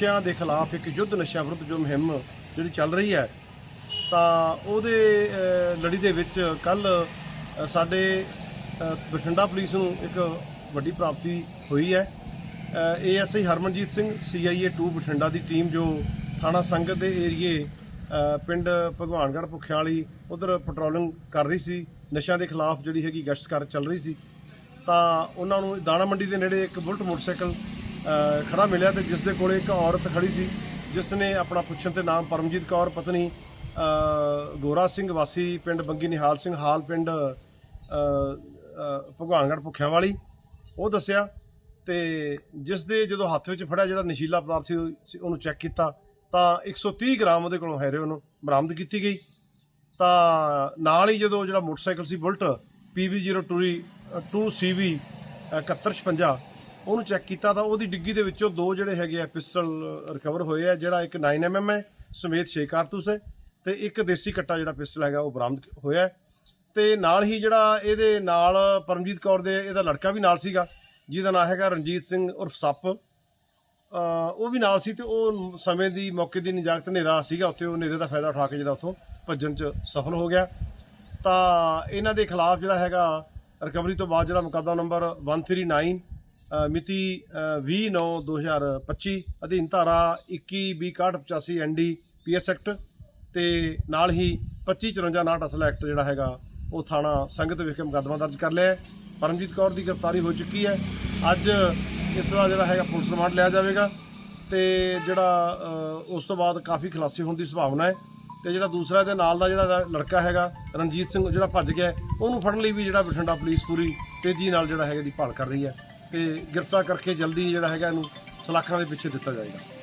ਨਸ਼ਿਆਂ ਦੇ ਖਿਲਾਫ ਇੱਕ ਯੁੱਧ ਨਸ਼ਾ ਵਿਰੁੱਧ ਜੋ ਮੁਹਿੰਮ ਜਿਹੜੀ ਚੱਲ ਰਹੀ ਹੈ, ਤਾਂ ਉਹਦੇ ਲੜੀ ਦੇ ਵਿੱਚ ਕੱਲ ਸਾਡੇ ਬਠਿੰਡਾ ਪੁਲਿਸ ਨੂੰ ਇੱਕ ਵੱਡੀ ਪ੍ਰਾਪਤੀ ਹੋਈ ਹੈ। ਏਐਸਆਈ ਹਰਮਨਜੀਤ ਸਿੰਘ, ਸੀਆਈਏ 2 ਬਠਿੰਡਾ ਦੀ ਟੀਮ ਜੋ ਥਾਣਾ ਸੰਗਤ ਦੇ ਏਰੀਏ ਪਿੰਡ ਭਗਵਾਨਗੜ੍ਹ ਭੁੱਖਿਆਂ ਵਾਲੀ ਉਧਰ ਪੈਟਰੋਲਿੰਗ ਕਰ ਰਹੀ ਸੀ, ਨਸ਼ਿਆਂ ਦੇ ਖਿਲਾਫ ਜਿਹੜੀ ਹੈਗੀ ਗਸ਼ਤ ਕਰ ਚੱਲ ਰਹੀ ਸੀ। ਤਾਂ ਉਹਨਾਂ ਨੂੰ ਦਾਣਾ ਮੰਡੀ ਦੇ ਨੇੜੇ ਇੱਕ ਬੁਲਟ ਮੋਟਰਸਾਈਕਲ ਖੜਾ ਮਿਲਿਆ ਤੇ ਜਿਸ ਦੇ ਕੋਲੇ ਇੱਕ ਔਰਤ ਖੜੀ ਸੀ ਜਿਸ ਨੇ ਆਪਣਾ ਪੁੱਛਣ ਤੇ ਨਾਮ ਪਰਮਜੀਤ ਕੌਰ ਪਤਨੀ ਗੋਰਾ ਸਿੰਘ ਵਾਸੀ ਪਿੰਡ ਬੰਗੀ ਨਿਹਾਲ ਸਿੰਘ ਹਾਲ ਪਿੰਡ ਅਹ, ਭਗਵਾਨਗੜ੍ਹ ਭੁੱਖਿਆਂ ਵਾਲੀ ਉਹ ਦੱਸਿਆ ਤੇ ਜਿਸ ਦੇ ਜਦੋਂ ਹੱਥ ਵਿੱਚ ਫੜਿਆ ਜਿਹੜਾ ਨਸ਼ੀਲਾ ਪਦਾਰਥ ਸੀ ਉਹ- ਉਹਨੂੰ ਚੈੱਕ ਕੀਤਾ ਤਾਂ 130 ਗ੍ਰਾਮ ਉਹਦੇ ਕੋਲੋਂ ਹੈਰੋਇਨ ਬਰਾਮਦ ਕੀਤੀ ਗਈ। ਤਾਂ ਨਾਲ ਹੀ ਜਦੋਂ ਜਿਹੜਾ ਮੋਟਰਸਾਈਕਲ ਸੀ ਬੁਲਟ PB02 2CV 7156 ਉਹਨੂੰ ਚੈੱਕ ਕੀਤਾ ਤਾਂ ਉਹਦੀ ਡਿੱਗੀ ਦੇ ਵਿੱਚੋਂ ਦੋ ਜਿਹੜੇ ਹੈਗੇ ਆ ਪਿਸਟਲ ਰਿਕਵਰ ਹੋਏ ਆ, ਜਿਹੜਾ ਇੱਕ 9mm ਹੈ, ਸਮੇਤ 6 ਕਾਰਤੂਸ ਹੈ ਤੇ ਇੱਕ ਦੇਸੀ ਕੱਟਾ ਜਿਹੜਾ ਪਿਸਟਲ ਹੈਗਾ ਉਹ ਬਰਾਮਦ ਹੋਇਆ ਹੈ। ਤੇ ਨਾਲ ਹੀ ਜਿਹੜਾ ਇਹਦੇ ਨਾਲ ਪਰਮਜੀਤ ਕੌਰ ਦੇ ਇਹਦਾ ਲੜਕਾ ਵੀ ਨਾਲ ਸੀਗਾ, ਜਿਹਦਾ ਨਾਮ ਹੈਗਾ ਰਣਜੀਤ ਸਿੰਘ ਉਰਫ ਸੱਪ ਉਹ ਵੀ ਨਾਲ ਸੀ ਤੇ ਉਹ ਸਮੇਂ ਦੀ ਮੌਕੇ ਦੀ ਨਿਜਾਕਤ ਹਨੇਰਾ ਸੀਗਾ, ਉੱਥੇ ਉਹ ਹਨੇਰੇ ਦਾ ਫਾਇਦਾ ਉਠਾ ਕੇ ਜਿਹੜਾ ਉੱਥੋਂ ਭੱਜਣ 'ਚ ਸਫਲ ਹੋ ਗਿਆ ਤਾਂ ਇਹਨਾਂ ਦੇ ਖਿਲਾਫ ਜਿਹੜਾ ਹੈਗਾ ਰਿਕਵਰੀ ਤੋਂ ਬਾਅਦ ਜਿਹੜਾ ਮੁਕੱਦਮਾ ਨੰਬਰ 139 ਅਹ ਮਿਤੀ 20/9/2025 ਅਧੀਨ ਧਾਰਾ 21/6185 ਐਨਡੀ ਪੀਐਸ ਐਕਟ ਤੇ ਨਾਲ ਹੀ 2554 ਅਸਲ ਐਕਟ ਜਿਹੜਾ ਹੈਗਾ, ਉਹ ਥਾਣਾ ਸੰਗਤ ਵਿਖੇ ਮੁਕੱਦਮਾ ਦਰਜ ਕਰ ਲਿਆ ਪਰਮਜੀਤ ਕੌਰ ਦੀ ਗ੍ਰਿਫਤਾਰੀ ਹੋ ਚੁੱਕੀ ਹੈ। ਅੱਜ ਇਸ ਦਾ ਜਿਹੜਾ ਹੈਗਾ ਪੁਲਿਸ ਰਿਮਾਂਡ ਲਿਆ ਜਾਵੇਗਾ ਤੇ ਜਿਹੜਾ ਉਸ ਤੋਂ ਬਾਅਦ ਕਾਫੀ ਖੁਲਾਸੇ ਹੋਣ ਦੀ ਸੰਭਾਵਨਾ ਹੈ। ਤੇ ਜਿਹੜਾ ਦੂਸਰਾ ਇਹਦੇ ਨਾਲ ਦਾ ਜਿਹੜਾ ਇਹਦਾ ਲੜਕਾ ਹੈਗਾ, ਰਣਜੀਤ ਸਿੰਘ, ਜਿਹੜਾ ਭੱਜ ਗਿਆ, ਉਹਨੂੰ ਫੜਨ ਲਈ ਵੀ ਜਿਹੜਾ ਬਠਿੰਡਾ ਪੁਲਿਸ ਪੂਰੀ ਤੇਜ਼ੀ ਨਾਲ ਜਿਹੜਾ ਹੈਗਾ ਦੀ ਭਾਲ ਕਰ ਰਹੀ ਹੈ। ਤੇ ਗ੍ਰਿਫਤਾਰ ਕਰਕੇ ਜਲਦੀ ਜਿਹੜਾ ਹੈਗਾ ਇਹਨੂੰ ਸਲਾਖਾਂ ਦੇ ਪਿੱਛੇ ਦਿੱਤਾ ਜਾਏਗਾ।